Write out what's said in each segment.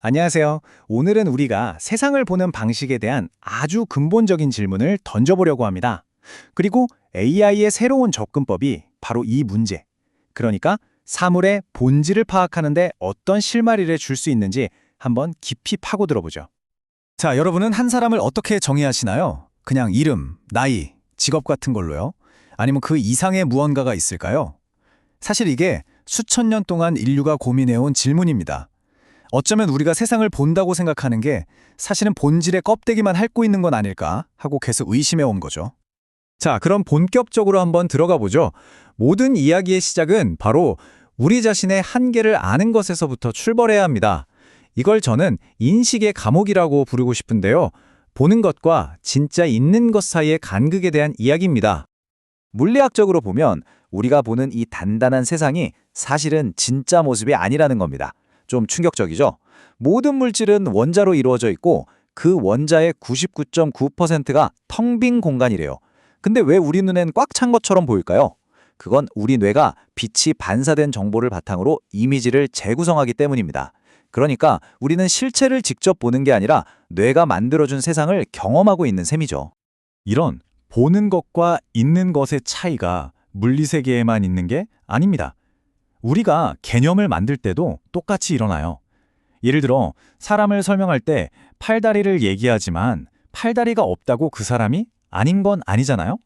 안녕하세요. 오늘은 우리가 세상을 보는 방식에 대한 아주 근본적인 질문을 던져보려고 합니다. 그리고 AI의 새로운 접근법이 바로 이 문제. 그러니까 사물의 본질을 파악하는 데 어떤 실마리를 줄 수 있는지 한번 깊이 파고들어보죠. 자, 여러분은 한 사람을 어떻게 정의하시나요? 그냥 이름, 나이, 직업 같은 걸로요? 아니면 그 이상의 무언가가 있을까요? 사실 이게 수천 년 동안 인류가 고민해온 질문입니다. 어쩌면 우리가 세상을 본다고 생각하는 게 사실은 본질의 껍데기만 핥고 있는 건 아닐까 하고 계속 의심해 온 거죠. 자, 그럼 본격적으로 한번 들어가 보죠. 모든 이야기의 시작은 바로 우리 자신의 한계를 아는 것에서부터 출발해야 합니다. 이걸 저는 인식의 감옥이라고 부르고 싶은데요. 보는 것과 진짜 있는 것 사이의 간극에 대한 이야기입니다. 물리학적으로 보면 우리가 보는 이 단단한 세상이 사실은 진짜 모습이 아니라는 겁니다. 좀 충격적이죠? 모든 물질은 원자로 이루어져 있고 그 원자의 99.9%가 텅 빈 공간이래요. 근데 왜 우리 눈엔 꽉 찬 것처럼 보일까요? 그건 우리 뇌가 빛이 반사된 정보를 바탕으로 이미지를 재구성하기 때문입니다. 그러니까 우리는 실체를 직접 보는 게 아니라 뇌가 만들어준 세상을 경험하고 있는 셈이죠. 이런 보는 것과 있는 것의 차이가 물리세계에만 있는 게 아닙니다. 우리가 개념을 만들 때도 똑같이 일어나요. 예를 들어 사람을 설명할 때 팔다리를 얘기하지만 팔다리가 없다고 그 사람이 아닌 건 아니잖아요?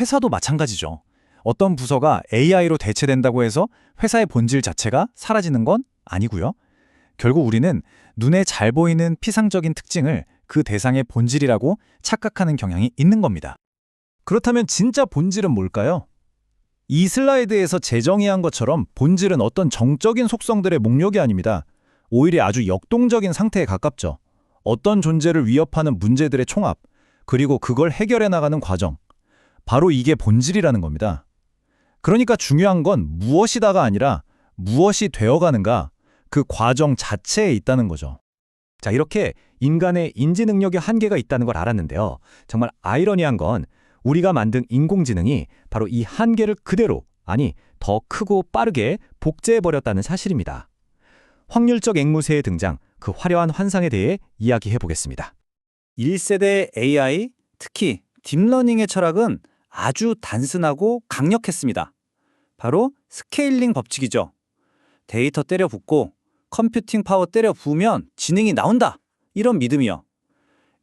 회사도 마찬가지죠. 어떤 부서가 AI로 대체된다고 해서 회사의 본질 자체가 사라지는 건 아니고요. 결국 우리는 눈에 잘 보이는 피상적인 특징을 그 대상의 본질이라고 착각하는 경향이 있는 겁니다. 그렇다면 진짜 본질은 뭘까요? 이 슬라이드에서 재정의한 것처럼 본질은 어떤 정적인 속성들의 목록이 아닙니다. 오히려 아주 역동적인 상태에 가깝죠. 어떤 존재를 위협하는 문제들의 총합, 그리고 그걸 해결해 나가는 과정. 바로 이게 본질이라는 겁니다. 그러니까 중요한 건 무엇이다가 아니라 무엇이 되어가는가, 그 과정 자체에 있다는 거죠. 자, 이렇게 인간의 인지 능력의 한계가 있다는 걸 알았는데요. 정말 아이러니한 건 우리가 만든 인공지능이 바로 이 한계를 그대로, 아니, 더 크고 빠르게 복제해버렸다는 사실입니다. 확률적 앵무새의 등장, 그 화려한 환상에 대해 이야기해 보겠습니다. 1세대 AI, 특히 딥러닝의 철학은 아주 단순하고 강력했습니다. 바로 스케일링 법칙이죠. 데이터 때려 붓고 컴퓨팅 파워 때려 부으면 지능이 나온다. 이런 믿음이요.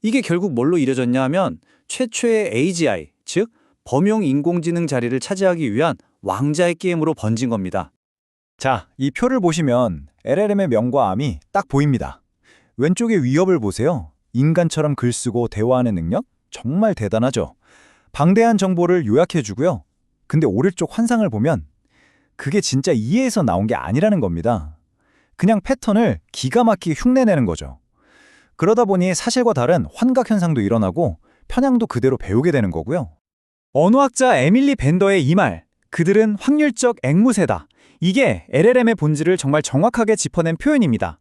이게 결국 뭘로 이뤄졌냐 하면 최초의 AGI, 즉 범용 인공지능 자리를 차지하기 위한 왕자의 게임으로 번진 겁니다. 자, 이 표를 보시면 LLM의 명과 암이 딱 보입니다. 왼쪽의 위협을 보세요. 인간처럼 글 쓰고 대화하는 능력? 정말 대단하죠. 방대한 정보를 요약해주고요. 근데 오른쪽 환상을 보면 그게 진짜 이해에서 나온 게 아니라는 겁니다. 그냥 패턴을 기가 막히게 흉내내는 거죠. 그러다 보니 사실과 다른 환각 현상도 일어나고 편향도 그대로 배우게 되는 거고요. 언어학자 에밀리 벤더의 이 말, 그들은 확률적 앵무새다. 이게 LLM의 본질을 정말 정확하게 짚어낸 표현입니다.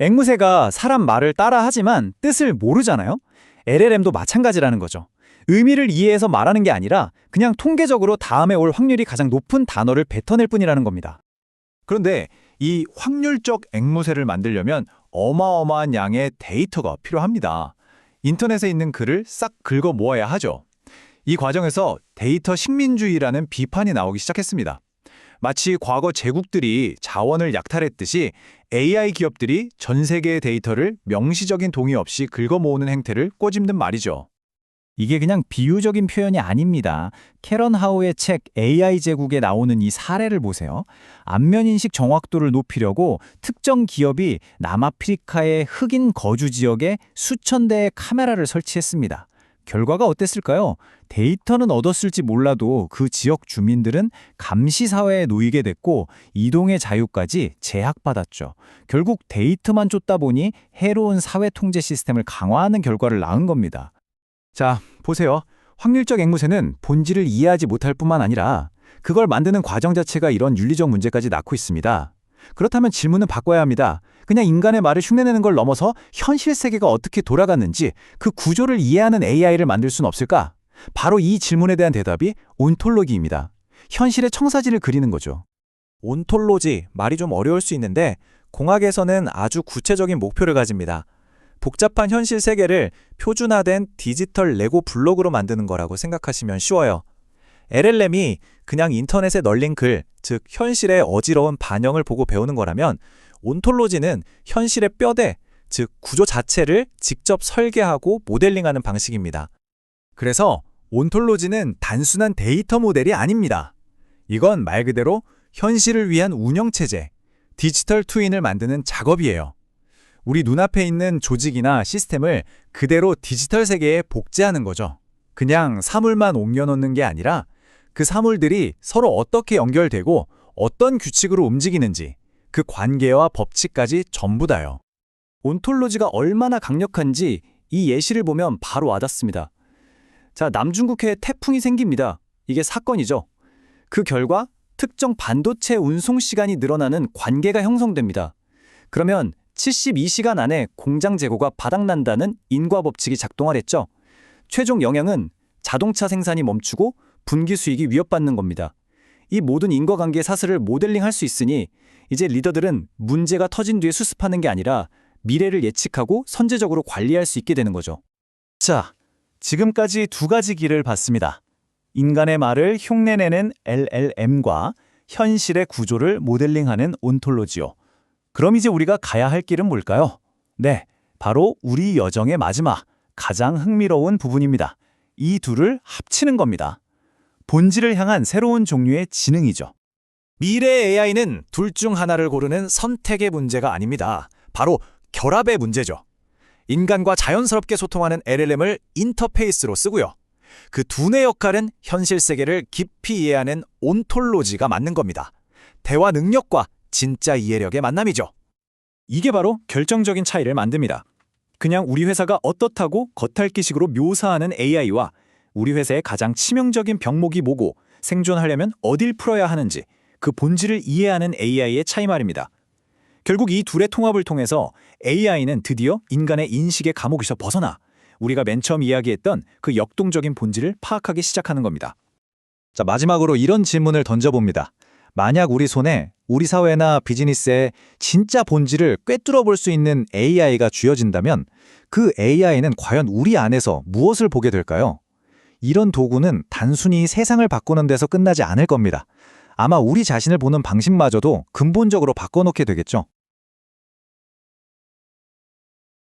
앵무새가 사람 말을 따라 하지만 뜻을 모르잖아요? LLM도 마찬가지라는 거죠. 의미를 이해해서 말하는 게 아니라 그냥 통계적으로 다음에 올 확률이 가장 높은 단어를 뱉어낼 뿐이라는 겁니다. 그런데 이 확률적 앵무새를 만들려면 어마어마한 양의 데이터가 필요합니다. 인터넷에 있는 글을 싹 긁어 모아야 하죠. 이 과정에서 데이터 식민주의라는 비판이 나오기 시작했습니다. 마치 과거 제국들이 자원을 약탈했듯이 AI 기업들이 전 세계의 데이터를 명시적인 동의 없이 긁어 모으는 행태를 꼬집는 말이죠. 이게 그냥 비유적인 표현이 아닙니다. 캐런 하우의 책 AI 제국에 나오는 이 사례를 보세요. 안면인식 정확도를 높이려고 특정 기업이 남아프리카의 흑인 거주 지역에 수천 대의 카메라를 설치했습니다. 결과가 어땠을까요? 데이터는 얻었을지 몰라도 그 지역 주민들은 감시 사회에 놓이게 됐고 이동의 자유까지 제약받았죠. 결국 데이터만 쫓다 보니 해로운 사회 통제 시스템을 강화하는 결과를 낳은 겁니다. 자, 보세요. 확률적 앵무새는 본질을 이해하지 못할 뿐만 아니라 그걸 만드는 과정 자체가 이런 윤리적 문제까지 낳고 있습니다. 그렇다면 질문은 바꿔야 합니다. 그냥 인간의 말을 흉내내는 걸 넘어서 현실 세계가 어떻게 돌아갔는지 그 구조를 이해하는 AI를 만들 수는 없을까? 바로 이 질문에 대한 대답이 온톨로기입니다. 현실의 청사진을 그리는 거죠. 온톨로지, 말이 좀 어려울 수 있는데 공학에서는 아주 구체적인 목표를 가집니다. 복잡한 현실 세계를 표준화된 디지털 레고 블록으로 만드는 거라고 생각하시면 쉬워요. LLM이 그냥 인터넷에 널린 글, 즉 현실의 어지러운 반영을 보고 배우는 거라면 온톨로지는 현실의 뼈대, 즉 구조 자체를 직접 설계하고 모델링하는 방식입니다. 그래서 온톨로지는 단순한 데이터 모델이 아닙니다. 이건 말 그대로 현실을 위한 운영체제, 디지털 트윈을 만드는 작업이에요. 우리 눈앞에 있는 조직이나 시스템을 그대로 디지털 세계에 복제하는 거죠. 그냥 사물만 옮겨놓는 게 아니라 그 사물들이 서로 어떻게 연결되고 어떤 규칙으로 움직이는지 그 관계와 법칙까지 전부 다요. 온톨로지가 얼마나 강력한지 이 예시를 보면 바로 와닿습니다. 자, 남중국해에 태풍이 생깁니다. 이게 사건이죠. 그 결과 특정 반도체 운송 시간이 늘어나는 관계가 형성됩니다. 그러면 72시간 안에 공장 재고가 바닥난다는 인과 법칙이 작동하랬죠. 최종 영향은 자동차 생산이 멈추고 분기 수익이 위협받는 겁니다. 이 모든 인과관계 사슬을 모델링할 수 있으니 이제 리더들은 문제가 터진 뒤에 수습하는 게 아니라 미래를 예측하고 선제적으로 관리할 수 있게 되는 거죠. 자, 지금까지 두 가지 길을 봤습니다. 인간의 말을 흉내내는 LLM과 현실의 구조를 모델링하는 온톨로지요. 그럼 이제 우리가 가야 할 길은 뭘까요? 네, 바로 우리 여정의 마지막, 가장 흥미로운 부분입니다. 이 둘을 합치는 겁니다. 본질을 향한 새로운 종류의 지능이죠. 미래의 AI는 둘 중 하나를 고르는 선택의 문제가 아닙니다. 바로 결합의 문제죠. 인간과 자연스럽게 소통하는 LLM을 인터페이스로 쓰고요. 그 두뇌 역할은 현실 세계를 깊이 이해하는 온톨로지가 맞는 겁니다. 대화 능력과 진짜 이해력의 만남이죠. 이게 바로 결정적인 차이를 만듭니다. 그냥 우리 회사가 어떻다고 겉핥기식으로 묘사하는 AI와 우리 회사의 가장 치명적인 병목이 뭐고 생존하려면 어딜 풀어야 하는지 그 본질을 이해하는 AI의 차이 말입니다. 결국 이 둘의 통합을 통해서 AI는 드디어 인간의 인식의 감옥에서 벗어나 우리가 맨 처음 이야기했던 그 역동적인 본질을 파악하기 시작하는 겁니다. 자, 마지막으로 이런 질문을 던져봅니다. 만약 우리 손에 우리 사회나 비즈니스의 진짜 본질을 꿰뚫어 볼 수 있는 AI가 쥐어진다면 그 AI는 과연 우리 안에서 무엇을 보게 될까요? 이런 도구는 단순히 세상을 바꾸는 데서 끝나지 않을 겁니다. 아마 우리 자신을 보는 방식마저도 근본적으로 바꿔놓게 되겠죠.